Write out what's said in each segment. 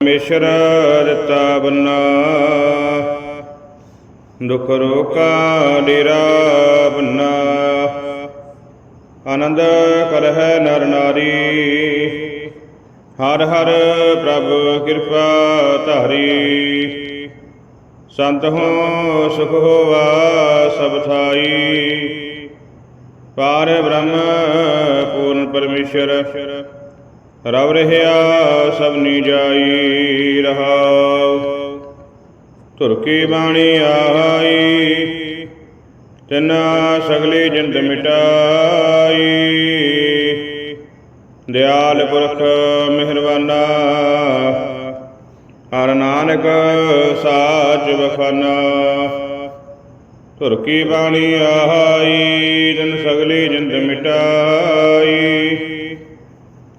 ਪਰਮੇਸ਼ਰ ਦਿੱਤਾ ਬੰਨਾ। ਦੁਖ ਰੋਕਾ ਡੇਰਾ ਬੰਨਾ। ਆਨੰਦ ਕਰਹਿ ਨਰ ਨਾਰੀ। ਹਰ ਹਰ ਪ੍ਰਭ ਕਿਰਪਾ ਧਾਰੀ। ਸੰਤ ਹੋ, ਸੁਖ ਹੋਵਾ ਸਭ ਥਾਈ। ਪਾਰ ਬ੍ਰਹਮ ਪੂਰਨ ਪਰਮੇਸ਼ਰ। ਰਵ ਰਹਿਆ ਸਭਨੀ ਜਾਈ ਰਹਾਉ। ਧੁਰ ਕੀ ਬਾਣੀ ਆਈ, ਤਿਨਾ ਸਗਲੀ ਜਿੰਦ ਮਿਟਾਈ। ਦਿਆਲ ਪੁਰਖ ਮਿਹਰਬਾਨਾ, ਹਰ ਨਾਨਕ ਸਾਚ ਬਖਾਨਾ ਧੁਰ ਕੀ ਬਾਣੀ ਆਈ, ਤਿਨ ਸਗਲੀ ਜਿੰਦ ਮਿਟਾਈ।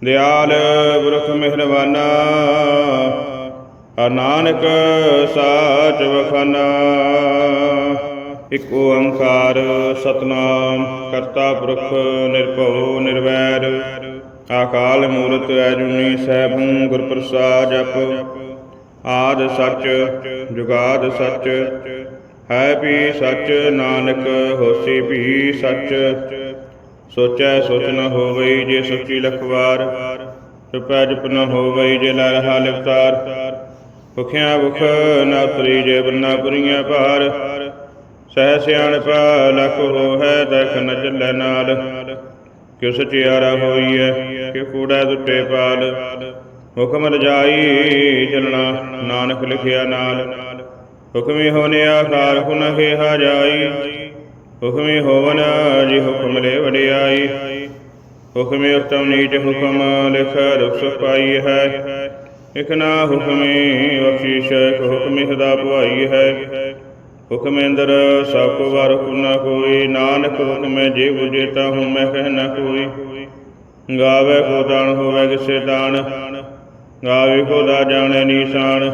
ਦਿਆਲ ਪੁਰਖ ਮਿਹਰਬਾਨਾ ਨਾਨਕ ਸਾਚ ਵਖਨਾ। ਇਕ ਓੰਕਾਰ ਸਤਨਾਮ, ਕਰਤਾ ਪੁਰਖ ਨਿਰਭਉ ਨਿਰਵੈਰ। ਆਕਾਲ ਮੂਰਤ ਐਜੁਨੀ ਸੈਭੰ ਗੁਰ ਪ੍ਰਸਾਦ ਜਪ ਆਦ ਸੱਚ, ਜੁਗਾਦ ਸੱਚ, ਹੈ ਵੀ ਸੱਚ, ਨਾਨਕ ਹੋਸੀ ਵੀ ਸੱਚ। ਸੋਚੈ ਸੋਚ ਨ ਹੋਵਈ ਜੇ ਸੋਚੀ ਲਖਵਾਰ, ਰੁਪੈ ਜਪ ਨ ਹੋਵਈ ਜੇ ਲੈ ਲਿਵਤਾਰ। ਭੁਖਿਆ ਭੁਖ ਨਾ ਉਤਰੀ ਜੇ ਬੰਨਾ ਪੁਰੀਆਂ ਭਾਰ, ਸਹਿ ਸਿਆਣਪ ਲਖ ਹੋਹੈ ਦਖ ਨ ਚੱਲੈ ਨਾਲ। ਕਿਉ ਸਚਿਆਰਾ ਹੋਈਐ ਕਿ ਕੂੜਾ ਦੁੱਟੇ ਪਾਲ। ਹੁਕਮ ਰਜਾਈ ਚਲਣਾ, ਨਾਨਕ ਲਿਖਿਆ ਨਾਲ। ਹੁਕਮੀ ਹੋਨੇ ਆਕਾਰ ਹੁਨ ਖੇਹਾ ਜਾਈ। ਹੁਕਮੇ ਹੋਵਨ ਜੀ ਹੁਕਮ ਲੈ ਵਡਿਆਈ। ਹੁਕਮੇ ਉਤਮ ਨੀਚ ਹੁਕਮ, ਲਿਖ ਦੁਖ ਪਾਈ ਹੈ। ਇਕ ਨਾ ਹੁਕਮੇ ਬਖਸ਼ਿਸ਼ ਹੁਕਮੇ ਸਦਾ ਭਵਾਈ ਹੈ। ਹੁਕਮੇ ਅੰਦਰ ਸਭ ਕੋ ਵਾਰ ਨਾ ਕੋਈ। ਨਾਨਕ ਹੁਕਮੇ ਜੇ ਬੁਝੇ ਤਾ ਹੂੰ ਮੈਂ ਕਹਿ ਨਾ ਕੋਈ। ਗਾਵੇ ਕੋ ਦਾਨ ਹੋਵੇ, ਕਿਸੇ ਦਾਨ। ਗਾਵੇ ਕੋ ਦਾ ਜਾਣੇ ਨੀਸਾਨ।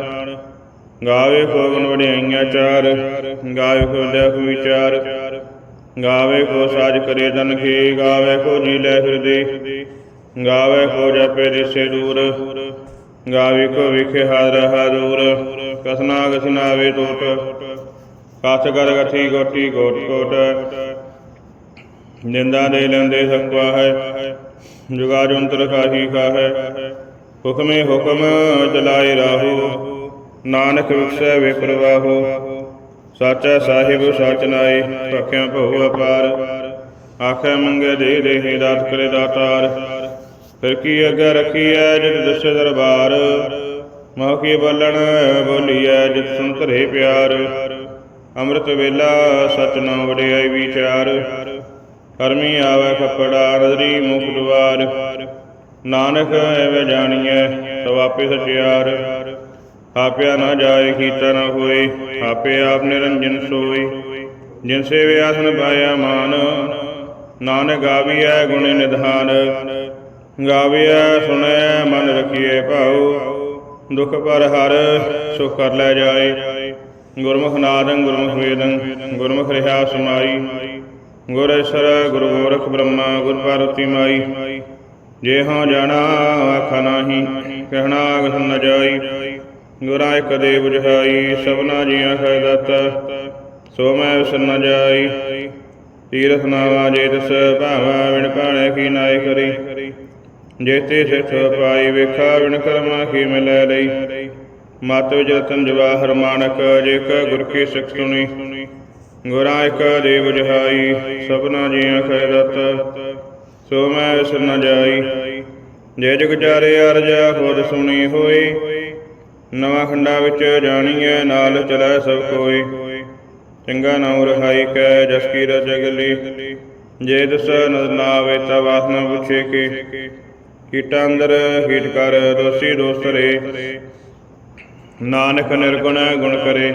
ਗਾਵੇ ਕੋ ਗੁਣ ਵਡਿਆਈਆਂ ਚਾਰ। ਗਾਵੇ ਕੋ ਲਖ ਵਿਚਾਰ ਗਾਵੇ ਕੋ ਸਾਜ ਕਰੇ ਤਨ ਕੀ ਗਾਵੇ ਕੋ ਜੀ ਲੈ ਹਿਰਦੇ, ਗਾਵੇ ਕੋ ਜਪੇ ਦਿਸੇ ਦੂਰ, ਗਾਵੇ ਕੋ ਵਿਖੇ ਹਾਰ ਹਾਰੂਰ ਕਸਨਾ ਕਸਨਾਵੇ ਟੋਟ ਕਥ ਕਰ ਗਠੀ ਗੋਟੀ ਗੋਟ ਕੋਟ ਨਿੰਦਾ ਦੇ ਲੈਂਦੇ ਸਕਵਾ ਹੈ ਜੁਗਾ ਜੰਤਰ ਕਾਹੀ ਕਾਹੈ, ਹੁਕਮੇ ਹੁਕਮ ਚਲਾਏ ਰਾਹੂ, ਨਾਨਕ ਵਿਖਸੈ ਵੇ ਪ੍ਰਵਾਹੋ ਸਾਚਾ ਸਾਹਿਬ, ਸਾਚ ਭਖਿਆ ਭਉ ਅਪਾਰ। ਆਖੇ ਮੰਗੇ ਦੇ ਦੇਹੇ ਦਾਤ ਕਰੇ ਦਾਤਾਰ। ਫਿਰ ਕੀ ਅੱਗੇ ਰਖੀਐ ਜਿਤ ਦਸੇ ਦਰਬਾਰ? ਮੋਹ ਕੀ ਬੋਲਣ ਬੋਲੀਐ ਜਿਤ ਸੁਨਤਰੇ ਪਿਆਰ? ਅੰਮ੍ਰਿਤ ਵੇਲਾ ਸਚ ਨਾਮ ਵਡਿਆਈ ਵਿਚਾਰ। ਕਰਮੀ ਆਵੇ ਖਪੜਾ ਨਦਰੀ ਮੁਖ ਦੁਆਰ ਨਾਨਕ ਐਵੇਂ ਜਾਣੀਐ, ਤਵ ਆਪੇ ਸਚਿਆਰ। ਆਪਿਆ ਨਾ ਜਾਏ, ਕੀਤਾ ਨਾ ਹੋਏ, ਆਪੇ ਆਪ ਨਿਰੰਜਨ ਸੋਈ ਜਿਨ ਸੇਵੇ ਆਸਨ ਪਾਇਆ ਮਾਨ, ਨਾਨਕ ਗਾਵੀਐ ਗੁਣ ਨਿਧਾਨ। ਗਾਵੀਐ ਸੁਣੈ ਮਨ ਰਖੀਏ ਭਾਉ, ਦੁਖ ਪਰ ਹਰ ਸੁਖ ਕਰ ਲੈ ਜਾਏ। ਗੁਰਮੁਖ ਨਾਦੰ, ਗੁਰਮੁਖ ਵੇਦੰ, ਗੁਰਮੁਖ ਰਹਾ ਸਮਾਈ। ਗੁਰ ਈਸਰ, ਗੁਰੂ ਗੋਰਖ ਬ੍ਰਹਮਾ, ਗੁਰ ਪਾਰਵਤੀ ਮਾਈ। ਜੇ ਹਾਂ ਜਾਣਾ, ਆਖਾ ਨਾਹੀ, ਕਹਿਣਾ ਅਗਸ ਨ ਜਾਈ। ਗੁਰਾਂ ਇੱਕ ਦੇ ਬੁਝਾਈ ਸਭਨਾ ਜੀਆਂ ਹੈ ਦਾਤਾ, ਸੋ ਮੈਂ ਉਸ ਨ ਜਾਈ। ਤੀਰਥ ਨਾਵਾ ਜੇ ਤਿਸ ਭਾਵਾ ਵਿਣ ਭਾਣੇ ਕੀ ਨਾਏ ਕਰੀ। ਜੇਤੇ ਸਿੱਖ ਪਾਈ ਵੇਖਾ ਵਿਣ ਕਰਮਾ ਕੀ ਮਿਲੈ ਲਈ। ਮਤ ਵਿਚ ਜਵਾਹਰ ਮਾਨਕ ਜੇ ਕ ਗੁਰ ਕੀ ਸਿੱਖ ਸੁਣੀ। ਗੁਰਾਂ ਇੱਕ ਦੇ ਬੁਝਾਈ ਸਭਨਾ ਜੀਆਂ ਹੈ ਦਾਤਾ, ਸੋ ਮੈਂ ਉਸ ਜਾਈ। ਜੇ ਜਗ ਚਾਰੇ ਅਰਜਾ, ਖੁਦ ਸੁਣੀ ਹੋਈ। ਨਵਾਂ ਖੰਡਾ ਵਿੱਚ ਜਾਣੀਐ, ਨਾਲ ਚਲੈ ਸਭ ਕੋਈ। ਚੰਗਾ ਨਾਮ ਰਹਾਈ ਕੈ, ਜਸ ਕੀ ਰਜ ਗਲੀ। ਜੇ ਦਸ ਨਦ ਨਾ ਆਵੇ ਤਾ ਵਾਸਨਾ ਪੁੱਛੇ ਕਿ। ਕੀਟਾ ਅੰਦਰ ਕੀਟ ਕਰ, ਦੋਸੀ ਦੋਸਤ ਰੇ। ਨਾਨਕ ਨਿਰਗੁਣ ਗੁਣ ਕਰੇ।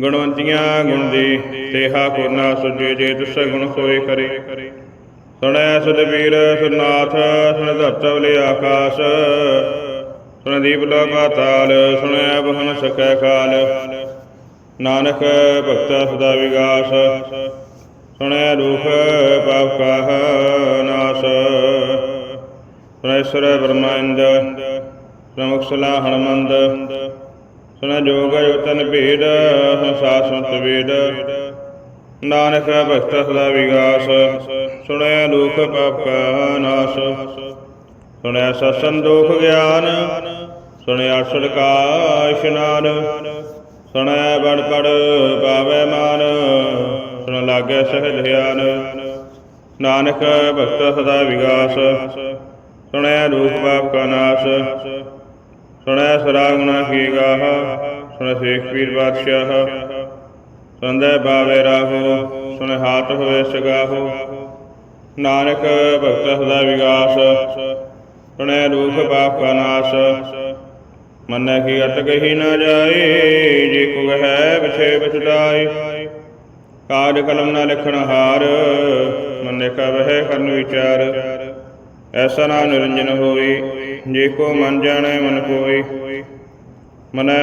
ਗੁਣਵੰਤੀਆਂ ਗੁਣ ਦੀ, ਤੇਹਾ ਕੋ ਨਾ ਸੁਜੇ ਜੇ ਦਸ ਗੁਣ ਹੋਏ ਕਰੇ। ਸੁਣੈ ਸੁਦਬੀਰ ਸੁਨਾਥ ਸੁਣ ਧਰਤਵਲੇ ਆਕਾਸ਼। ਸੁਣਦੀਪ ਲੋ ਪਾਤਾਲ, ਸੁਣਿਆ ਬਹਨ ਸਕੈ ਕਾਲ ਨਾਨਕ ਭਗਤਾ ਸਦਾ ਵਿਗਾਸ, ਸੁਣਿਆ ਦੁਖ ਪਾਪ ਕਾਹ ਨਾਸ। ਸੁਣੇਸ਼ਰ ਬ੍ਰਹਮੰਦ ਪ੍ਰਮੁਖ ਸਲਾਹ ਹਣਮੰਦ ਸੁਣ ਜੋਗ ਯਤਨ ਭੇਦ, ਸੰਸਾਰ ਸੰਤ ਵੇਦ। ਨਾਨਕ ਭਗਤ ਸਦਾ ਵਿਗਾਸ, ਸੁਣਿਆ ਦੁਖ ਪਾਪ ਕਾ ਨਾਸ। ਸੁਣਿਆ ਸਤਸੰਗ ਦੋਖ ਗਿਆਨ, ਸੁਣਿਆ ਅਰਸ਼ਦ ਕਾ ਇਸ਼ਨਾਨ ਸੁਣਿਆ ਬੜ ਪੜ ਪਾਵੇ ਮਾਨ, ਸੁਣ ਲਾਗੇ ਸਹਿਜ ਧਿਆਨ। ਨਾਨਕ ਭਗਤ ਸਦਾ ਵਿਗਾਸ, ਸੁਣੈ ਰੂਪ ਪਾਪ ਕਾ ਨਾਸ ਸੁਣਿਆ ਸਰਾਗੁਣਾ ਕੀ ਗਾਹ, ਸੁਣ ਸੇਖ ਪੀਰ ਬਾਦਸ਼ਾਹ। ਸੰਦੇ ਬਾਵੇ ਰਾਹੋ, ਸੁਣ ਹਾਥ ਹੋਏ ਸਗਾਹੋ। ਨਾਨਕ ਭਗਤ ਸਦਾ ਵਿਗਾਸ ਸੁਣਿਆ ਦੁਖ ਪਾਪ ਨਾਸ। ਮੰਨੈ ਕੀ ਅਤ ਕਹੀ ਨਾ ਜਾਏ, ਜੇ ਕੋ ਹੈ ਵਿਛੇ ਵਿਛਦਾਈ ਕਾਜ ਕਲਮ ਨਾ ਲਿਖਣ ਹਾਰ, ਮੰਨੇ ਕਾ ਵਹਿ ਕਰਨ ਵਿਚਾਰ। ਐਸਾ ਨਾ ਨਿਰੰਜਨ ਹੋਈ ਜੇ ਕੋ ਮਨ ਜਾਣੈ ਮਨ ਕੋਈ ਮਨੈ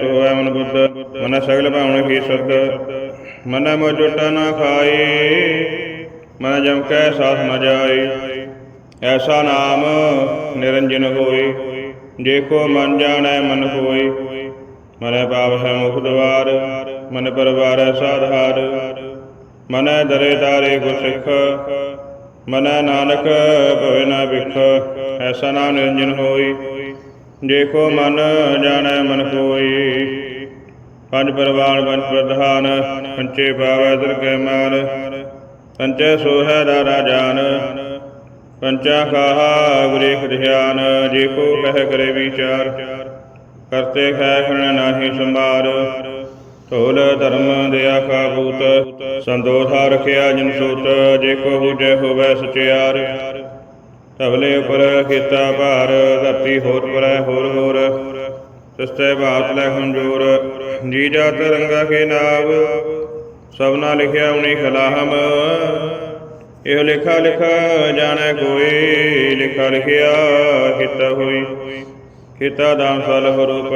ਤੋ ਮਨ ਬੁੱਧ, ਮਨੈ ਸਗਲ ਭਾਵਨ ਕੀ ਸੁਧ। ਮਨੈ ਮੋ ਜੁਟਾ ਨਾ ਖਾਏ, ਮਨ ਜਮ ਕੈ ਸਾਥ ਨ ਜਾਈ ਐਸਾ ਨਾਮ ਨਿਰੰਜਨ ਹੋਈ ਜੇ ਕੋ ਮਨ ਜਾਣੈ ਮਨ ਕੋਈ ਮਨੈ ਪਾਵ ਹੈ ਮੁਖ ਦਵਾਰ, ਮਨ ਪਰਵਾਰੈ ਸਾਧਾਰ ਮਨੈ ਦਰੇ ਤਾਰੇ ਗੁਰ ਸਿੱਖ, ਮਨੈ ਨਾਨਕ ਭਵੇ ਨਾ ਵਿਖ ਐਸਾ ਨਾਮ ਨਿਰੰਜਨ ਹੋਈ ਜੇ ਕੋ ਮਨ ਜਾਣੈ ਮਨ ਕੋਈ ਪੰਜ ਪਰਵਾਨ, ਪੰਜ ਪ੍ਰਧਾਨ, ਪੰਚੇ ਪਾਵੈ ਦਰਗਹਿ ਮਾਨ। ਪੰਚੇ ਸੋਹੈ ਦਾਰਾ ਜਾਨ ਪੰਚਾ ਕਾਹਾ ਗੁਰੇਖ ਧਿਆਨ ਜੇ ਕੋ ਕਹਿ ਕਰੇ ਵਿਚਾਰ। ਕਰਤੇ ਖੈ ਖਣ ਨਾਹੀ ਸੰਭਾਰ, ਢੋਲ ਧਰਮ ਦਿਆ ਕਾ ਸੰਦੋਖਾ ਰਖਿਆ ਜਿਨ ਸੂਤ, ਜੇ ਕੋ ਹੁਜੈ ਹੋਵੈ ਸਚਿਆਰ। ਤਵਲੇ ਉਪਰ ਕੀਤਾ ਭਾਰ, ਧਰਤੀ ਹੋਰ ਪਰੈ ਹੋਰ ਹੋਰ ਤਿਸਤੇ ਬਾਤ ਲੈ ਹੰਜੂਰ, ਜੀ ਜਾਤ ਰੰਗਾ ਕੇ ਨਾਵ। ਸਭਨਾ ਲਿਖਿਆ ਉਨੀ ਖਲਾਹਮ ਇਹ ਲਿਖਾ ਲਿਖਾ ਜਾਣੈ ਕੋਈ ਲਿਖਾ ਲਿਖਿਆ ਕੀਤਾ ਹੋਈ ਕੀਤਾ ਦਾਨ ਸਲਹ ਰੂਪ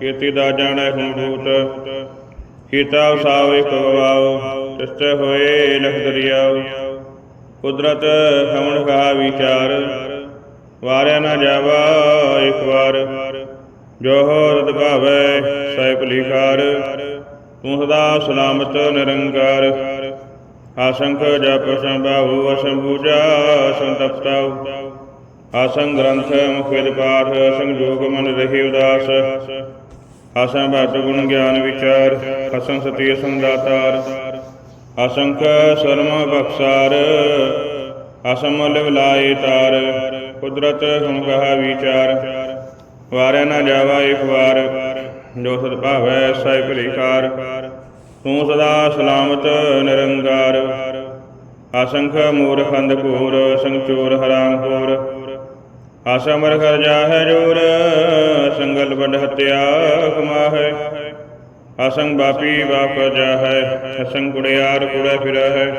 ਕੀਤੀ ਦਾ ਜਾਣੈ ਹੁਣ ਭੂਤ ਕੀਤਾ ਉਸਾਵ ਇਕ ਗਵਾਉ ਤਿਸਤੇ ਹੋਏ ਲਖ ਦਰਿਆਉ। ਕੁਦਰਤ ਖਮਣ ਕਹਾ ਵਿਚਾਰ, ਵਾਰਿਆ ਨਾ ਜਾਵਾ ਇੱਕ ਵਾਰ। ਜੋ ਰਤ ਭਾਵੈ, ਸਹਿਬ ਲਿਖਾਰ, ਤੂੰ ਸਦਾ ਸਲਾਮਤ ਨਿਰੰਕਾਰ। ਆਸੰਖ ਜਪ ਸੰਭਾਉ ਅਸੰਭੂਜਾ ਸੰਤਪਤਾਉ। ਆਸੰ ਗ੍ਰੰਥ ਮੁਖਿਦ ਪਾਠ ਸੰਗ ਜੋਗ ਮਨ ਰਹੀ ਉਦਾਸ। ਆਸੰ ਭਟ ਗੁਣ ਗਿਆਨ ਵਿਚਾਰ ਅਸੰ ਸਤੀ ਸੰਦਾਤਾਰ ਅਸੰਖ ਸਰਮ ਬਖਸਾਰ ਅਸਮ ਲਿਵਲਾਏ ਤਾਰ। ਕੁਦਰਤ ਹੁਨ ਕਹਾ ਵਿਚਾਰ ਵਾਰਿਆ ਨਾ ਜਾਵਾ ਇੱਕ ਵਾਰ, ਜੋ ਸਦ ਭਾਵੈ ਸਹਿ ਭਲੀਕਾਰ ਤੂੰ ਸਦਾ ਸਲਾਮਤ ਨਿਰੰਕਾਰ। ਅਸੰਖ ਮੂਰਖ ਅੰਧਕੂਰ ਸੰਗ ਚੋਰ ਹਰਾਮ ਹੋਰ। ਆਸਮਰ ਕਰ ਜਾਹੈ ਜੋਰ, ਸੰਗਲ ਵੱਡ ਹਤਿਆ ਕਮਾਹੈ ਅਸੰਗ ਬਾਪੀ ਬਾਪ ਜਾਹੈ, ਅਸੰਗ ਕੁੜਿਆਰ ਕੁੜਾ ਫਿਰਹਿ।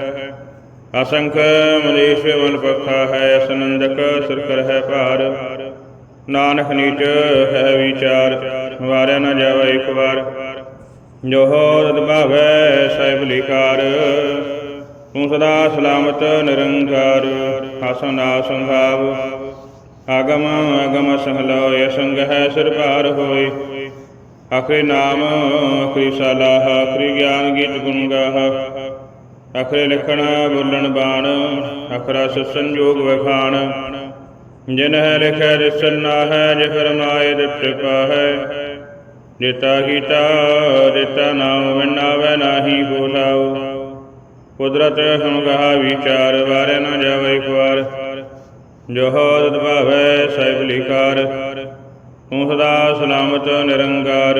ਅਸੰਖ ਮਲੇਸ਼ ਵਨ ਪਖਾ ਹੈ, ਅਸਨੰਦਕ ਸਿਰ ਕਰ ਹੈ ਭਾਰ। ਨਾਨਕ ਨੀਚ ਹੈ ਵਿਚਾਰ, ਵਾਰਿਆ ਨਾ ਜਾਵੇ ਇੱਕ ਵਾਰ। ਜੋ ਰਤ ਭਾਵੈ ਸਾਹਿਬ ਲਿਕਾਰ। ਤੂੰ ਸਦਾ ਸਲਾਮਤ ਨਿਰੰਕਾਰ, ਹਸਨਾ ਸੰਭਾਵ। ਆਗਮ ਅਗਮ ਸੰਹਲੋਇ ਸੰਗ ਹੈ ਸਿਰ ਭਾਰ ਹੋਏ। ਆਖਰੀ ਨਾਮ ਆਖਰੀ ਸਲਾਹ ਆਖਰੀ ਗਿਆਨ ਗੀਤ ਗੁਣ ਗਾਹ। ਆਖਰੇ ਲਿਖਣ, ਬੋਲਣ, ਬਾਣ ਆਖਰਾ ਸੰਜੋਗ ਵਖਾਣ। ਜਿਨ ਹੈ ਲਿਖੈ, ਰਿਸਨ ਨਾ ਹੈ ਜੇ ਫਰਮਾਏ ਦਿੱਤ ਪਾਹੈ। ਦਿੱਤਾ ਕੀਤਾ, ਦਿੱਤਾ ਨਾਮ ਵਿਨਾਵੇ ਨਾਹੀ ਬੋਲਾਉ। ਕੁਦਰਤ ਹਮ ਗਹਾ ਵਿਚਾਰ, ਵਾਰੇ ਨਾ ਜਾਵੇ ਇੱਕ ਵਾਰ ਜੋ ਹੋਦ ਭਾਵੈ ਸਹਿਬ ਲਿਕਾਰ ਤੂੰ ਸਦਾ ਸਲਾਮਤ ਨਿਰੰਕਾਰ।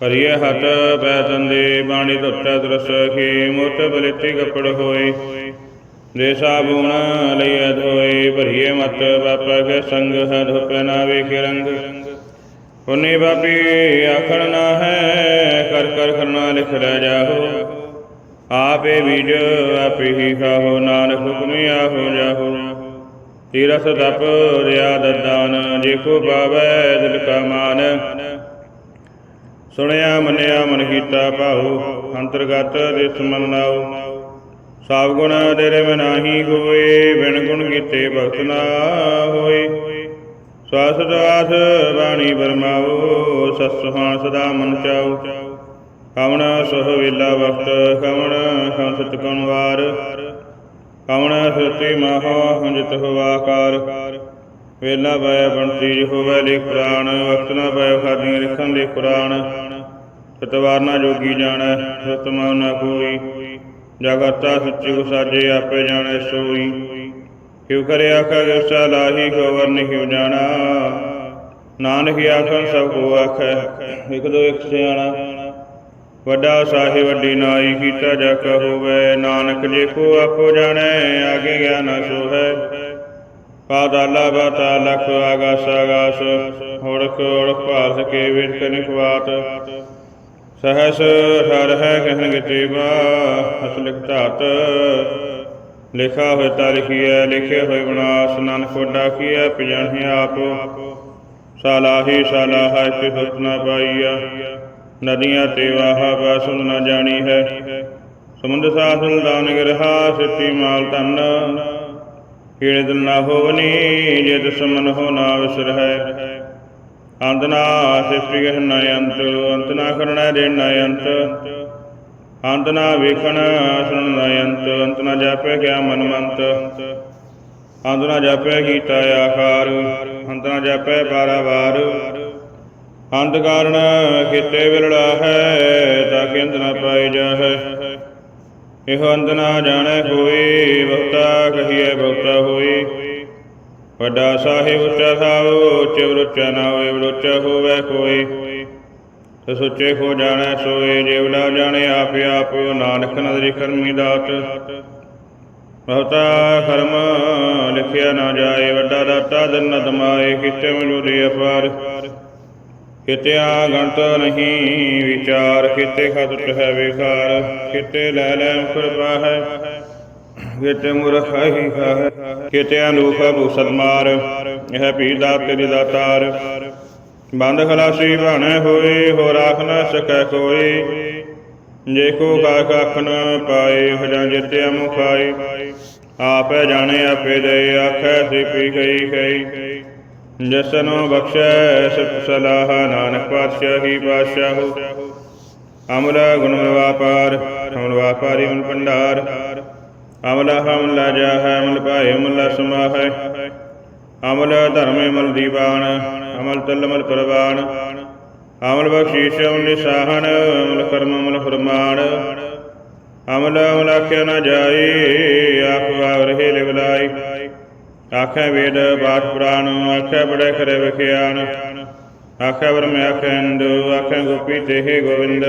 ਕਰੀਏ ਹੱਥ ਪੈ ਤੰਦੇ, ਬਾਣੀ ਧੁੱਟੈ ਦਰਸ ਕੀ, ਮੁੱਤ ਬਲਿਤੀ ਕੱਪੜ ਹੋਏ। ਦੇਸ਼ਾ ਸਾਬੂਨ ਲਈ ਧੋਏ ਭਰੀਏ ਮਤ ਬਾਪਾ ਕੇ ਸੰਗ ਹੈ ਧੁਪ ਵੇਖ ਰੰਗ। ਪੁਨੀ ਬਾਪੀ ਆਖਣ ਨਾ ਹੈ, ਕਰ ਕਰ ਕਰਨਾ ਲਿਖ ਲੈ ਜਾਹੋ। ਆਪੇ ਬੀਜ ਆਪੇ ਹੀ ਖਾਹੋ, ਨਾਨਕ ਹੁਕਮੀ ਆਹੋ ਜਾਹੋ। ਤੀਰਥ ਤਪ ਰਿਆ ਦਦਾਨ, ਜੇ ਕੋ ਪਾਵੈ ਦਿਲ ਕਾ ਮਾਨ। ਸੁਣਿਆ ਮੰਨਿਆ ਮਨ ਕੀਤਾ ਭਾਉ, ਅੰਤਰਗਤ ਦਿਸ ਮਨ ਨਾਉ। ਸਭ ਗੁਣ ਤੇਰੇ ਮਨਾਹੀ ਹੋਏ, ਬਿਨ ਗੁਣ ਕੀਤੇ ਭਗਤ ਨਾ ਹੋਏ। ਸਵਾਸ ਸਵਾਸ ਬਾਣੀ ਬਰਮਾਓ ਸਤਸੁਹਾਂ ਸਦਾ ਮਨ ਚਾਉ ਕਵਣ ਸੋਹ ਵੇਲਾ ਵਕਤ ਕਵਣ ਹੰਸ ਚਕਣ ਵਾਰ। ਕਵਣ ਸਤੀ ਮਹਾ ਹੰਜਤ ਹੋਵਾਕਾਰ ਵੇਲਾ ਬੈ ਬੰਤੀ ਹੋਵੇ ਲੇ ਕੁਰਾਨ, ਵਕਤ ਨਾ ਬੈ ਖਾਦੀਆਂ ਲਿਖਣ ਲੇ ਕੁਰਾਨ। ਸਤਵਾਰ ਨਾ ਜੋਗੀ ਜਾਣੈ ਸਤਮਾ ਨਾ ਕੋਈ। ਜਗਤਾ ਸੱਚੀ ਕੋ ਸਾਜੇ ਆਪੇ ਜਾਣੈ ਸੋਈ। ਕਿਉ ਕਰੇ ਆਖਾ ਗਿਰਸਾ ਲਾਹੀ ਗੋਵਰ ਨਹੀਂ ਜਾਣਾ। ਨਾਨਕ ਆਖਣ ਸਭ ਕੋ ਆਖੈ, ਇੱਕ ਦੋ ਇੱਕ ਸਿਆਣਾ। ਵੱਡਾ ਸਾਹਿਬ ਵੱਡੀ ਨਾਈ ਕੀਤਾ ਜਾ ਹੋਵੇ, ਨਾਨਕ ਜੇ ਕੋ ਆਪੋ ਜਾਣੈ, ਆਗੇ ਗਿਆਨ ਸੋ ਪਾਦਾਲਾ ਬਾਤਾ ਲਖ ਆਗਾਸ ਆਗਾਸ, ਹੋੜਕ ਹੋੜਕ ਭਾਸ ਕੇ ਵਿਰਕ ਨਿਖਵਾਤ। ਸਹਸ ਹਰ ਹੈ ਕਹਿਣ ਗਤੇ ਬਾ ਧਾਤ ਲਿਖਾ ਹੋਇ ਤਾ ਲਿਖੀਐ ਲਿਖੇ ਹੋਇ ਵਿਨਾਸ਼, ਨਾਨਕ ਵੱਡਾ ਕੀਐ ਪਜਣਿ ਆਪ। ਸਾਲਾਹੀ ਸਾਲਾਹ ਤੇ ਸੁਤ ਨਾ ਪਾਈਆ ਨਦੀਆਂ ਤੇ ਵਾਹਾ ਬਾਸੁਨ ਨਾ ਜਾਣੀ ਹੈ ਸਮੁੰਦ ਸਾਸਲ ਦਾਨ ਗਰਹਾ ਸਿੱਤੀ ਮਾਲ ਧਨ। ਕੀੜੇ ਦਿਲ ਨਾ ਹੋਵਨੀ ਜੇ ਦਸਮਨ ਹੋ ਨਾ ਵਿਸਰ ਹੈ ਅੰਤ ਨਾ ਸਿਫਰੀ ਨਾ ਅੰਤ ਅੰਤ ਨਾ ਕਰਣਾ ਦੇ ਨਾ ਅੰਤ। ਅੰਤ ਨਾ ਵੇਖਣ ਸੁਣ ਨਾ ਅੰਤ ਅੰਤ ਨਾ ਜਾਪੇ ਕਿਆ ਮਨ ਮੰਤ ਅੰਤ ਨਾ ਜਾਪੇ ਕੀਤਾ ਆਕਾਰ ਅੰਤ ਨਾ ਜਾਪੇ ਬਾਰਾਵਾਰ ਅੰਤ ਕਾਰਨ ਕਿਤੇ ਵਿਰਲਾ ਹੈ, ਤਾਂ ਕਿ ਅੰਤ ਨਾ ਪਾਈ ਜਾਹੈ। ਇਹ ਅੰਤ ਨਾ ਜਾਣੈ ਕੋਈ, ਬਹੁਤਾ ਕਹੀਏ ਬਹੁਤਾ ਹੋਈ। ਵੱਡਾ ਸਾਹਿਬ ਉੱਚਾ ਥਾਵ ਉੱਚ ਉੱਚਾ ਨਾ ਹੋਏ ਉੱਚਾ ਹੋਵੇ ਕੋਈ। ਸੁੱਚੇ ਹੋ ਜਾਣੈ, ਸੋਏ ਜੇਵਲਾ ਜਾਣੇ, ਆਪ ਆਪ ਨਾਨਕ ਨਦਰੀ ਕਰਮੀ ਦਾਤ। ਬਹੁਤਾ ਕਰਮ ਲਿਖਿਆ ਨਾ ਜਾਏ, ਵੱਡਾ ਦਾਤਾ ਦਿਨ ਦਮਾਏ ਕਿਤੇ ਮਜੂਰੀ ਅਪਾਰ। ਕਿਤੇ ਗਣਤ ਨਹੀਂ ਵਿਚਾਰ ਕਿਤੇ ਖਤਟ ਹੈ ਵਿਕਾਰ। ਕਿਤੇ ਲੈ ਲੈ ਕਿਰਪਾ ਹੈ ਕਿਤੇ ਮੁਰਖ ਹੀ ਹੈ ਕਿਤੇ ਅਨੂਖ ਭੂਸਤ ਮਾਰ, ਇਹ ਵੀ ਦਾ ਤੇਰੀ ਦਾਤਾਰ। ਬੰਦ ਖਲਾਸੀ ਬਾਣੇ ਹੋਏ ਹੋ ਰਾਖ ਨਾ ਸਕੈ ਕੋਈ। ਜੇ ਕੋ ਕਾ ਕੱਖ ਨ ਪਾਏ, ਹੋ ਜਾਂ ਜਿਤਿਆ ਮੁਖਾਈ ਆਪੇ ਜਾਣੇ ਆਪੇ ਦੇ ਆਖੈ ਸਿਪੀ ਗਈ ਗਈ। ਜਸਨੋ ਬਖਸ਼ੈ ਸਤ ਸਲਾਹ, ਨਾਨਕ ਪਾਤਸ਼ਾਹੀ ਪਾਤਸ਼ਾਹੂ ਅਮਲਾ ਗੁਣ ਵਾਪਾਰ, ਹੁਣ ਵਾਪਾਰੀ ਹੁਣ ਭੰਡਾਰ। ਅਮਲਾ ਹਮਲਾ ਜਾਹੈ, ਅਮਲ ਭਾਏ ਅਮਲਾ ਸਮਾਹੈ ਅਮਲ ਧਰਮੇ ਮਲ ਦੀਵਾਨ, ਅਮਲ ਤਲ ਮਲ ਪ੍ਰਵਾਨ ਅਮਲ ਬਖਸ਼ੀਸ਼ ਅਮਲ ਨਿਸਾਹਨ ਅਮਲ ਕਰਮ ਅਮਲ ਫਰਮਾਨ ਅਮਲ ਅਮਲ ਆਖਿਆ ਨਾ ਜਾਈ, ਆਖ ਵਾਗ ਰਹੇ ਲਿਵਲਾਈ ਆਖੈ ਵੇਦ ਬਾਤ ਪੁਰਾਣ, ਆਖੈ ਬੜੇ ਖਰੇ ਵਿਖਿਆਨ। ਆਖੈ ਬ੍ਰਹਮ ਆਖੈ ਇੰਦ ਆਖੈ ਗੋਪੀ ਤੇਹ ਗੋਵਿੰਦ।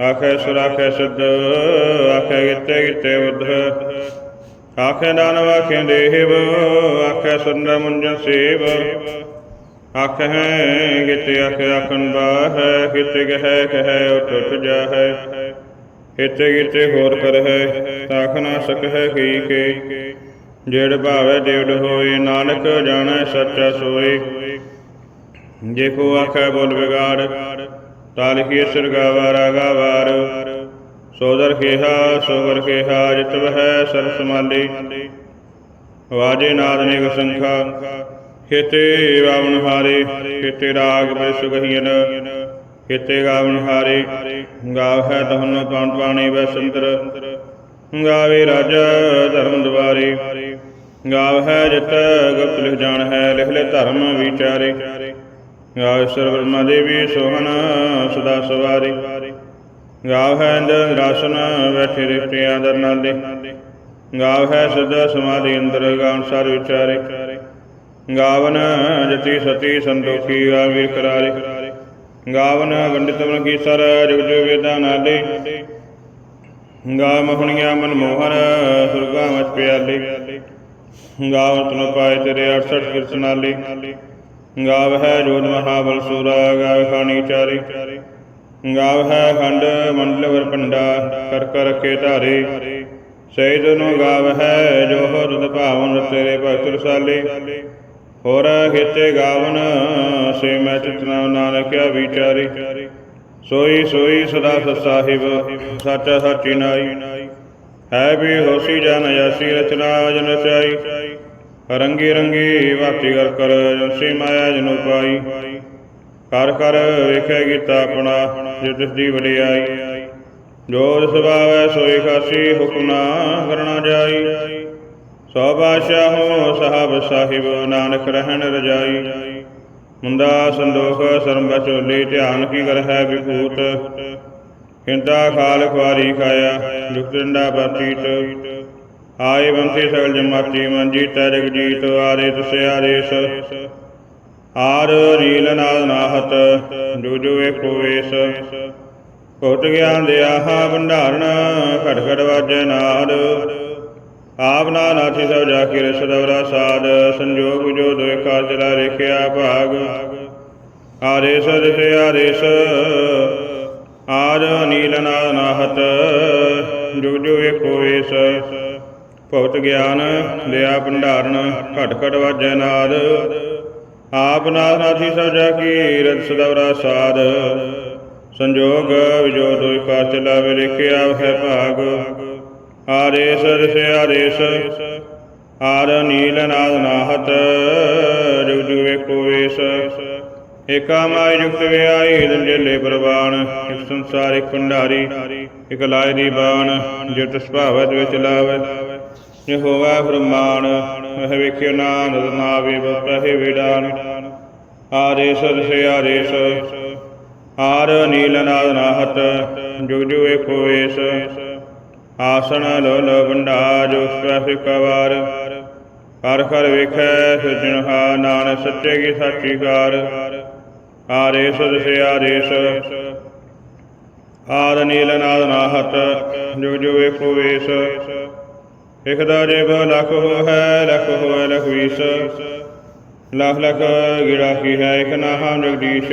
ਆਖੈ ਸੁਰ ਆਖੈ ਸਦ ਆਖੈ ਗਿਤੇ ਗਿਤੇ ਉਧ ਆਖੈ ਦਾਨਵ ਆਖੈ ਦੇਵ, ਆਖੈ ਸੁੰਦਰ ਮੁੰਜਨ ਸੇਵ। ਆਖੈ ਗਿਤੇ ਆਖੈ ਆਖਣ ਬਾਹੈ ਗਿਤੇ ਗਹਿ ਕਹੈ ਉਠ ਜਾਹੈ। ਗਿਤੇ ਗਿਤੇ ਹੋਰ ਕਰਹਿ ਆਖ ਨਾ ਸਕਹਿ ਕੀ ਕੇ। ਜੇੜ ਭਾਵੇ ਦੇਵ ਹੋਏ, ਨਾਨਕ ਜਾਣੈ ਸੱਚਾ ਸੋਏ। ਜੇ ਕੋ ਆਖੈ ਬੋਲ ਵਿਗਾੜ ਤਾਲਿਖੀ ਸਰਗਾਵਾ ਰਾਗਾ ਵਾਰ। ਸੋਦਰ ਖੇਹਾ, ਸੋਗਰ ਖੇਹਾ, ਜਿਤ ਵਹਿ ਸਰ ਸਮਾਲੀ ਵਾਜੇ ਨਾਦ ਨੇ ਸੰਖਾ, ਖੇਤੇ ਵਾਵਨ ਹਾਰੇ, ਖੇਤੇ ਰਾਗ ਬੈ ਸੁਗਹੀਨ ਖੇਤੇ ਗਾਵਨ ਹਾਰੇ ਗਾਵ ਹੈ ਤਹਨ ਪਾਣ ਪਾਣੀ ਵੈ ਸੰਤਰ ਗਾਵੇ ਰਾਜਾ ਧਰਮ ਦੁਆਰੇ ਗਾਵ ਹੈ ਜਿਤ ਗੁਪਤ ਲਿਖ ਜਾਣ ਹੈ, ਲਿਖ ਲੈ ਧਰਮ ਵਿਚਾਰੇ। ਗਾਵ ਸਰਵਰਮਾ ਦੇਵੀ ਸੋਹਣ ਸਦਾ ਸਵਾਰੀ। ਗਾਵ ਹੈ ਅੰਦਰ ਰਾਸਨ ਬੈਠੇ ਰਿਪਟੇ ਆਦਰ ਨਾਲੇ ਗਾਵ ਹੈ ਸਦਾ ਸਮਾਧੀ ਅੰਦਰ ਗਾਵਨ ਸਾਰ ਵਿਚਾਰੇ। ਗਾਵਨ ਜਤੀ ਸਤੀ ਸੰਤੋਖੀ ਗਾਵੀਰ ਕਰਾਰੇ। ਗਾਵਨ ਵੰਡਿਤ ਮਨ ਕੀ ਸਰ, ਜਗ ਜੁਗ ਵੇਦਾਂ ਨਾਲੇ ਗਾ ਮਹੁਣੀਆਂ ਮਨ ਮੋਹਨ, ਸੁਰਗਾ ਮਚ ਪਿਆਲੇ। ਗਾਵ ਤਨ ਪਾਏ ਤੇਰੇ 68 ਕਿਰਸਨਾਲੀ ਗਾਵ ਹੈ ਜੋਤ ਮਹਾਬਲ ਸੂਰਾ, ਗਾਵ ਖਾਣੀ ਚਾਰੇ। ਗਾਵ ਹੈ ਖੰਡ ਮੰਡਲ ਵਰ ਪੰਡਾ, ਕਰ ਕਰ ਕੇ ਧਾਰੇ। ਸਹਿਜ ਨੂੰ ਗਾਵ ਹੈ ਜੋ ਹੋ ਭਾਵਨ ਤੇਰੇ ਭਗਤ ਰਸਾਲੇ। ਹੋਰ ਖੇਤੇ ਗਾਵਨ ਸੇ ਮੈਂ ਚਿਤਨਾ ਨਾਨਕਿਆ ਵਿਚਾਰੇ। ਸੋਈ ਸੋਈ ਸਦਾ ਸਤ ਸਾਹਿਬ ਸੱਚਾ ਸਾਚੀ ਨਾਈ। ਹੈ ਵੀ ਹੋਸੀ ਜਨ ਯਾਸੀ ਰਚਨਾ ਜਨ ਰਚਾਈ। ਰੰਗੀ ਰੰਗੀ ਵਾਤੀ ਕਰ ਕਰ ਜੰਸੀ ਮਾਇਆ ਜਨੋ ਪਾਈ ਕਰ ਕਰ ਵੇਖੇ ਕੀਤਾ ਆਪਣਾ ਜੋ ਤਿਸ ਦੀ ਵਡਿਆਈ ਜੋ ਸੁਭਾਵੈ ਸੋਈ ਖਾਸੀ ਹੁਕਮ ਨਾ ਕਰਨਾ ਜਾਈ। ਸੋ ਬਾਦਸ਼ਾਹੋ ਸਾਹਿਬ ਸਾਹਿਬ, ਨਾਨਕ ਰਹਿਣ ਰਜਾਈ। ਮੁੰਦਾ ਸੰਦੋਖ ਸਰਮ ਬਚੋਲੀ, ਧਿਆਨ ਕੀ ਕਰ ਹੈ ਵਿਭੂਤ। ਕਿੰਤਾ ਖਾਲ ਖਵਾਰੀ ਖਾਇਆ ਜੁਗਤ ਡੰਡਾ ਬਾਤੀਤ। ਆਏ ਬੰਤੀ ਸਗਲ ਜਮਾਤੀ, ਮੰਜੀ ਤੈ ਜਗ ਜੀਤ ਆਰੇ ਤੁਸੇ ਆਰੇਸ ਆਰ ਰੀਲ ਨਾਦ ਨਾਹਤ, ਜੋ ਏਕੋ ਵੇਸ। ਭੁੱਟ ਗਿਆਨ ਦਿਆ ਹਾ ਭੰਡਾਰਨ ਘਟ ਘਟ ਵਾਜੈ ਨਾਦ। ਆਪ ਨਾ ਨਾਥੀ ਸਭ ਜਾ ਕੇ ਰਸਦਵਰਾ ਸਾਧ ਸੰਜੋਗ ਜੋ ਦੋਇ ਕਾ ਚਲਾ ਰੇਖਿਆ ਭਾਗ। ਆਰੇਸ ਦਿਸੇ ਆਰੇਸ ਆਰ ਨੀਲ ਨਾਦ ਨਾਹਤ ਜੁਗ ਜੋ ਏਕੋ ਵੇਸ। ਭਗਤ ਗਿਆਨ ਲਿਆ ਭੰਡਾਰਨ ਘਟ ਘਟ ਵਾਜੈ ਨਾਦ। ਆਪ ਨਾਥ ਨਾਥੀ ਸਭ ਕੀ ਰਤ ਸਦਵਰਾ ਸਾਧ। ਸੰਜੋਗ ਵਿਜੋ ਦੋਇ ਕਾ ਚਲਾ ਲਿਖਿਆ ਹੈ ਭਾਗ। ਆਰੇਸ ਰਿਸੇ ਆਰੇਸ ਆਰ ਨੀਲ ਨਾਦ ਨਾਹਤ, ਜੁਗ ਜੁਗ ਵੇਕੋ ਵੇਸ। ਏਕਾ ਮਾਇ ਜੁਗਤ ਵਿਆਈ ਦੰਜਲੇ ਪ੍ਰਵਾਨ ਇੱਕ ਸੰਸਾਰ ਭੰਡਾਰੀ, ਇੱਕ ਲਾਇ ਦੀ ਬਾਣ, ਜਿਤ ਸੁਭਾਵਤ ਵਿੱਚ ਲਾਵੇ ਯਹੋਵਾ ਫਰਮਾਨ ਵਹ ਵੇਖਿਓ ਨਾਨਦ ਨਾਵੇ ਬਪਹਿ ਵਿਡਾਨ। ਆਰੇਸ ਰਿਸੇ ਆਰੇਸ ਆਰ ਨੀਲ ਨਾਦ ਨਾਹਤ, ਜੁਗ ਜੁਗ ਏਕੋ ਵੇਸ ਆਸਣ ਲੋ ਲੋ ਬੰਡਾ ਜੋ ਸ੍ਰਹਿ ਕਵਾਰ। ਹਰ ਹਰ ਵੇਖੈ ਸਜਣਹਾ ਨਾਨਕ, ਸੱਚੇ ਕੀ ਸਾਚੀ ਕਾਰ ਆਰੇ ਸੁਦਸੇ ਆਰੇਸ ਆਰ ਨੀਲ ਨਾਦ ਨਾਹਤ ਜੋ ਜੋ ਵੇਖੋ ਵੇਸ ਇਕ ਦਾ ਜੇ ਬਹੁ ਲਖ ਹੋ ਹੈ ਲਖ ਹੋਇ ਲਖ ਵੀਸ ਲਖ ਲਖ ਗਿੜਾ ਕੀ ਹੈ, ਇਕ ਨਾਮ ਜਗਦੀਸ਼।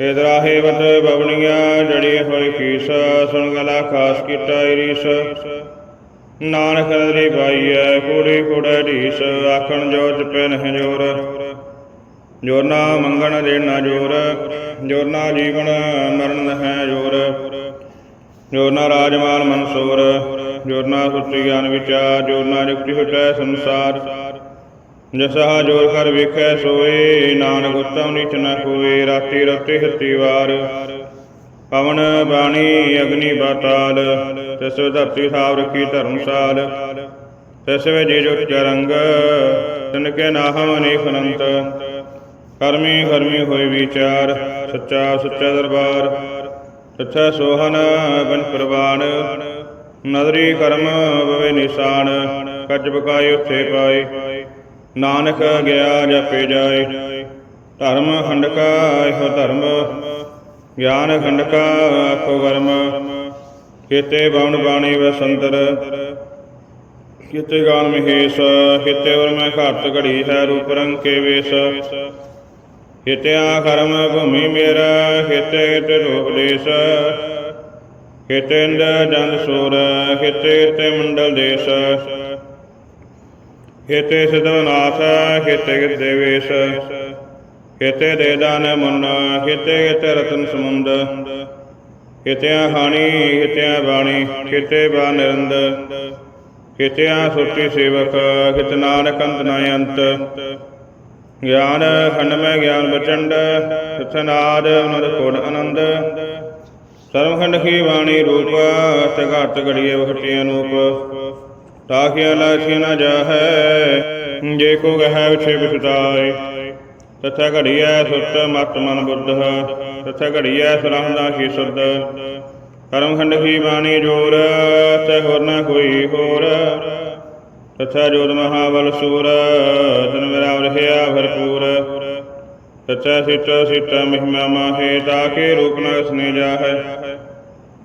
ਇਦਰਾਹੇ ਵਤ ਬਵਣੀਆਂ, ਜੜੀ ਹੋਈ ਕੀਸ। ਸੁਣ ਗਲਾ ਖਾਸ ਕੀਤਾ ਇਰੀਸ ਨਾਨਕ ਰਦਰੀ ਪਾਈਐ, ਕੋੜੀ ਕੋੜਾ ਢੀਸ। ਆਖਣ ਜੋ ਚਪੈ ਨਹਿ ਜੋਰ। ਜੋਰ ਨਾ ਮੰਗਣ ਦੇਣਾ ਜੋਰ। ਜੋਰ ਨਾ ਜੀਵਨ ਮਰਨ ਨਹਿ ਜੋਰ। ਜੋਰ ਨਾ ਰਾਜਮਾਨ ਮਨਸੂਰ। ਜੋਰ ਨਾ ਸੁੱਚੀ ਗਿਆਨ ਵਿਚਾਰ ਜੋਰ ਨਾ ਜੁਗਤੀ ਹੁਟੈ ਸੰਸਾਰ। ਜਸਾ ਜੋਰ ਕਰ ਵੇਖੈ ਸੋਏ, ਨਾਨਕ ਉਤਮ ਨੀਚ ਨ ਕੋਏ ਰਾਤੀ ਰਤੀ ਹਤੀ ਵਾਰ। ਪਵਨ ਬਾਣੀ ਅਗਨੀ ਬਾਤਾਲ, ਤਿਸ ਧਰਤੀ ਸਾਵ ਰਖੀ ਧਰਮਸਾਲ ਤਿਸ ਵੇ ਜੇ ਜੋ ਚਰੰਗ ਤਿਨ ਕੇ ਨਾਹਮ ਅਨੇਕ ਅਨੰਤ। ਕਰਮੀ ਕਰਮੀ ਹੋਏ ਵਿਚਾਰ, ਸੱਚਾ ਸੱਚਾ ਦਰਬਾਰ। ਸੱਚਾ ਸੋਹਨ ਬਨ ਪ੍ਰਵਾਨ। ਨਦਰੀ ਕਰਮ ਬਵੇ ਨਿਸ਼ਾਨ, ਕੱਜ ਬਕਾਏ ਉੱਥੇ ਪਾਏ। ਨਾਨਕ ਗਿਆ ਜਪੇ ਜਾਏ। ਧਰਮ ਖੰਡਕਾ, ਇਹੋ ਧਰਮ। ਗਿਆਨ ਖੰਡਕਾ ਆਖੋ ਕਰਮ। ਕੀਤੇ ਬਵਨ ਬਾਣੀ ਵਸੰਤਰ ਕੀਤੇ ਗਾਨ ਮਹੇਸ਼, ਕੀਤੇ ਵਰ ਮੈਂ ਘਾਟ ਘੜੀ ਹੈ ਰੂਪ ਰੰਗ ਕੇ ਵੇਸ। ਕੀਤਿਆ ਕਰਮ ਭੂਮੀ ਮੇਰਾ, ਕੀਤੇ ਤੇ ਰੂਪ ਦੇਸ। ਕੀਤੇ ਇੰਦ ਜੰਦ ਸੂਰ ਕੀਤੇ ਤੇ ਮੰਡਲ ਦੇਸ਼। ਕੀਤੇ ਸਿਧਨਾਥ ਕੀਤੇ ਗਿਤੇ ਵੇਸ਼। ਦੇ ਦਾਨ ਮੁੰਨ ਕੀਤੇ ਕੀਤੇ ਰਤਨ ਸਮੁੰਦ। ਕੀਤਿਆ ਹਾਣੀ ਕੀਤਿਆ ਬਾਣੀ ਕੀਤੇ ਬਾ ਨਿਰੰਦ। ਕੀਤਿਆ ਸੁਰਤੀ ਸੇਵਕ ਕਿਤ ਨਾਨਕ ਅੰਤ ਨ ਅੰਤ। ਗਿਆਨ ਖੰਡ ਮੈਂ ਗਿਆਨ ਬਚੰਡ, ਸਥਨਾਦ ਅਨੰਦ ਕੋਟ ਆਨੰਦ। ਸਰਵ ਖੰਡ ਕੀ ਬਾਣੀ ਰੂਪ, ਤੇ ਘਟ ਘੜੀਏ ਵਖਟੀ ਅਨੂਪ ਤਾਕਿਆ ਲਾਖੀ ਨ ਜਾਹੈ, ਜੇ ਕੋ ਗਹਿ ਵਿਛੇ ਬਿਸਤਾਏ ਤਥਾ ਘੜੀਐ ਸੁਤ ਮਤ ਮਨ ਬੁੱਧ, ਤਥਾ ਘੜੀਐ ਸਰਹਦਾ ਕੀ ਸੁਧ। ਕਰਮ ਖੰਡ ਕੀ ਬਾਣੀ ਜੋਰ, ਤੇ ਹੋਰ ਨਾ ਕੋਈ ਹੋਰ। ਤਥਾ ਜੋਤ ਮਹਾਬਲ ਸੂਰ, ਤਨ ਮੇਰਾ ਰਹਿਆ ਭਰਪੂਰ। ਤਥਾ ਸਿਟ ਸਿਟ ਮਹਿਮਾ ਮਾਹੇ ਤਾਕੇ ਰੂਪ ਨ ਸਨੇ ਜਾਹੈ।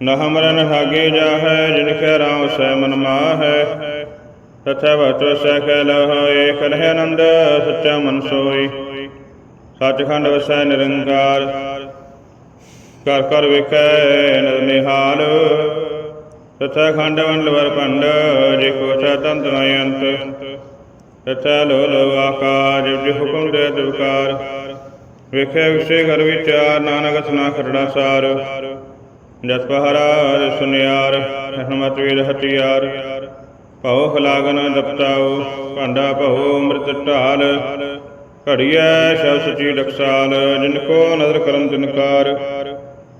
ਨ ਹਮਰਨ ਹਾਗੇ ਜਾਹੈ, ਜਿਨ ਕੈ ਰਾਮ ਸੈ ਮਨ ਮਾਹੈ। ਤਥਾ ਭਟ ਸੈ ਕੈ ਲਹ ਏਕ ਰਹਿ ਆਨੰਦ ਸੱਚਾ ਮਨ ਸੋਈ ਸੱਚਖੰਡ ਵਸੈ ਨਿਰੰਕਾਰ ਕਰ ਕਰ ਵੇਖੈ ਨਰ ਨਿਹਾਲ। ਤਥਾ ਖੰਡ ਵੰਡ ਵਰ ਭੰਡ, ਜੇ ਕੋ ਚਾ ਤੰਤ ਨ ਅੰਤ ਤਥਾ ਲੋ ਲੋ ਆਕਾਜ ਜਿ ਹੁਕਮ ਦੇ ਦੁਕਾਰ ਵੇਖੈ ਵਿਸੇ ਘਰ ਵਿਚਾਰ ਨਾਨਕ ਸਨਾ ਖਰੜਾ ਸਾਰ। ਜਸ ਪਹਰਾ ਸੁਨਿਆਰ, ਹਨਮਤ ਵੇਦ ਹਤਿਆਰ ਭਉ ਖਲਾਗਨ ਦਪਤਾਉ, ਭਾਂਡਾ ਭਉ ਅੰਮ੍ਰਿਤ ਢਾਲ। ਘੜੀਐ ਸ਼ਬ ਸਚੀ ਟਕਸਾਲ ਜਿਨ ਕੋ ਨਦਰ ਕਰਮ ਤਿਨਕਾਰ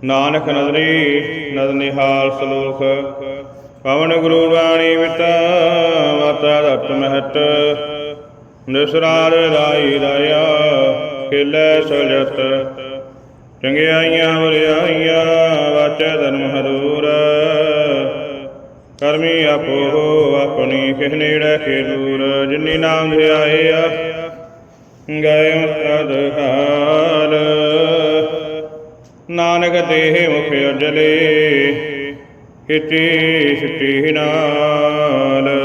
ਨਾਨਕ ਨਦਰੀ, ਨਦ ਨਿਹਾਲ ਸਲੋਕ। ਪਵਨ ਗੁਰੂ ਬਾਣੀ ਵਿਤਾ ਮਾਤਾ ਦਤ ਮਹਤ। ਨਿਸਰਾਰ ਰਾਈ ਰਾਇਆ। ਖੇਲੇ ਸਜਤ ਚੰਗਿਆਈਆਂ ਵਰਿਆਈਆਂ ਵਾਚੈ ਧਰਮ ਹਰੂਰ ਕਰਮੀ ਆਪੋ ਆਪਣੀ ਕਿਸ ਨੇੜੇ ਕੇ ਦੂਰ। ਜਿਨੀ ਨਾਮ ਧਿਆਇਆ ਗਏ ਮਸਤਦ ਹਾਲ। ਨਾਨਕ ਦੇਹ ਮੁਖ ਉਜਲੇ ਕਿਤੇ ਸਿਟੀ ਨਾਲ।